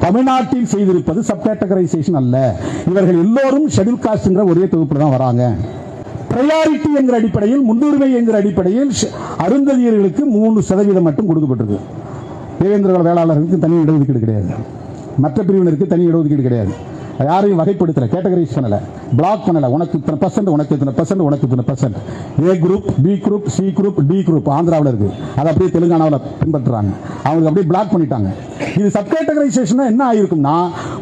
தமிழ்நாட்டில் செய்திருப்பது sub categorisation அல்ல. இவர்கள் எல்லோரும் ஷெட்யூல் என்ற ஒரே தொகுப்பு தான் வராங்க. பிரையாரிட்டி என்கிற அடிப்படையில் முன்னுரிமை என்கிற அடிப்படையில் ஷ- அருந்ததியர்களுக்கு மூணு சதவீதம் மட்டும் கொடுக்கப்பட்டிருக்கு. தேவேந்திர வேளாளர்களுக்கு தனி இடஒதுக்கீடு கிடையாது. மற்ற பிரிவினருக்கு தனி இடஒதுக்கீடு கிடையாது. யாரையும் வகைப்படுத்தல கேட்டகரைஸ் பண்ணல. பிளாக் பண்ணல. உனக்கு இத்தனை பர்சன்ட் உனக்கு இத்தனை பர்சன்ட் உனக்கு இத்தனை percent A group B group C group D group ஆந்திராவில் இருக்கு. அதை அப்படியே தெலுங்கானாவில் பின்பற்றுறாங்க. அவங்களுக்கு அப்படியே பிளாக் பண்ணிட்டாங்க. இது சப் கேட்டகரைசேஷன் என்ன ஆயிருக்கும்னா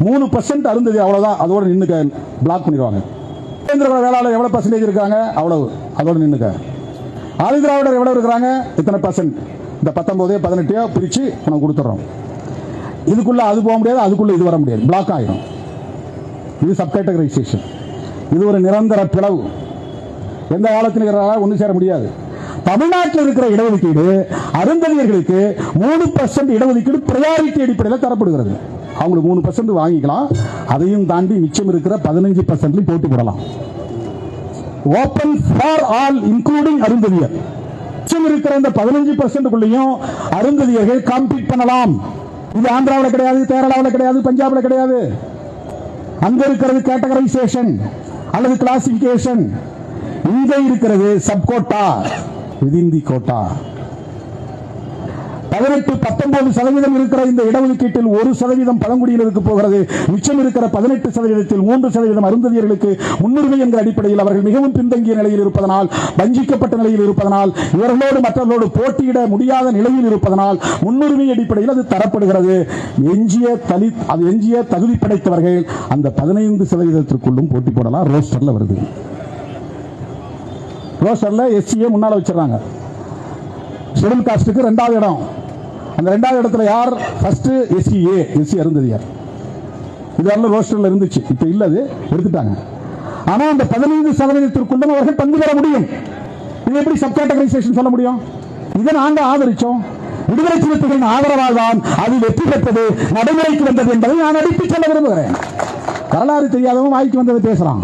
மூணு பர்சன்ட் அருந்ததி அவ்வளவுதான். அதோட நின்னுக்க பிளாக் பண்ணிடுவாங்க. தேவேந்திர வேளாளர் எவ்வளவு பர்சன்டேஜ் இருக்காங்க? அவ்வளவு. அதோட நின்னுக்க. ஆதிதிராவிடர் எவ்வளவு இருக்கிறாங்க? இத்தனை பர்சன்ட் இந்த பத்தொன்பதே பதினெட்டையோ பிரிச்சு உனக்கு கொடுத்துறோம் இதுக்குள்ள அது போக முடியாது அதுக்குள்ள இது வர முடியாது. பிளாக் ஆயிரும். இது சப் கேட்டகரைசேஷன் இது ஒரு நிரந்தர பிளவு. எந்த காலத்தில் ஒன்று சேர முடியாது. தமிழ்நாட்டில் இருக்கிற இடஒதுக்கீடு அருந்ததியர்களுக்கு மூணு பர்சன்ட் இடஒதுக்கீடு ப்ரையாரிட்டி அடிப்படையில் தரப்படுகிறது. அவங்களுக்கு மூணு பர்சன்ட் வாங்கிக்கலாம். அதையும் தாண்டி மிச்சம் இருக்கிற பதினஞ்சு பர்சன்ட்லையும் போட்டு போடலாம் open for all including Arunthathiyar. மிச்சம் இருக்கிற இந்த பதினஞ்சு பர்சன்ட்குள்ளேயும் அருந்ததியர்கள் காம்பீட் பண்ணலாம். இது ஆந்திராவில் கிடையாது கேரளாவில் கிடையாது பஞ்சாப்ல கிடையாது. அங்க இருக்கிறது கேட்டகரைசேஷன் அல்லது கிளாசிபிகேஷன் இங்க இருக்கிறது சப்கோட்டா விதின் தி கோட்டா. பதினெட்டு பத்தொன்பது சதவீதம் இருக்கிற இந்த இடஒதுக்கீட்டில் ஒரு சதவீதம் பழங்குடியினருக்கு போகிறது. மிச்சம் இருக்கிற பதினெட்டு சதவீதத்தில் மூன்று சதவீதம் அருந்ததியர்களுக்கு முன்னுரிமை என்கிற அடிப்படையில் அவர்கள் மிகவும் பின்தங்கிய நிலையில் இருப்பதனால் வஞ்சிக்கப்பட்ட நிலையில் இருப்பதனால் இவர்களோடு மற்றவர்களோடு போட்டியிட முடியாத நிலையில் இருப்பதனால் முன்னுரிமை அடிப்படையில் அது தரப்படுகிறது. எஞ்சிய தலி அது எஞ்சிய தகுதி படைத்தவர்கள் அந்த பதினைந்து சதவீதத்திற்குள்ளும் போட்டி போடலாம் ரோஸ்டர்ல வருது. ரோஸ்டர்ல எஸ்சியை முன்னால வச்சிடறாங்க ஷெடியூல் காஸ்டுக்கு ரெண்டாவது இடம். அந்த ரெண்டாவது இடத்துல யார்? ஃபர்ஸ்ட் எஸ்சிஏ எஸ்சி அருந்ததியார் இது வரல ரோஸ்டர்ல இருந்துச்சு. இப்ப இல்லை அது. எடுத்துட்டாங்க. ஆனா அந்த பதினைந்து சதவீதத்திற்குள்ளும் அவர்கள் பங்கு பெற முடியும். இது எப்படி சப் கேட்டகரைசேஷன் சொல்ல முடியும்? இதை நாங்கள் ஆதரிச்சோம். விடுதலை சிறுத்தைகளின் ஆதரவால் தான் அது வெற்றி பெற்றது நடைமுறைக்கு வந்தது என்பதை நான் அடித்துச் சொல்ல விரும்புகிறேன். வரலாறு தெரியாதவன் வாய்க்கு வந்ததை பேசுறான்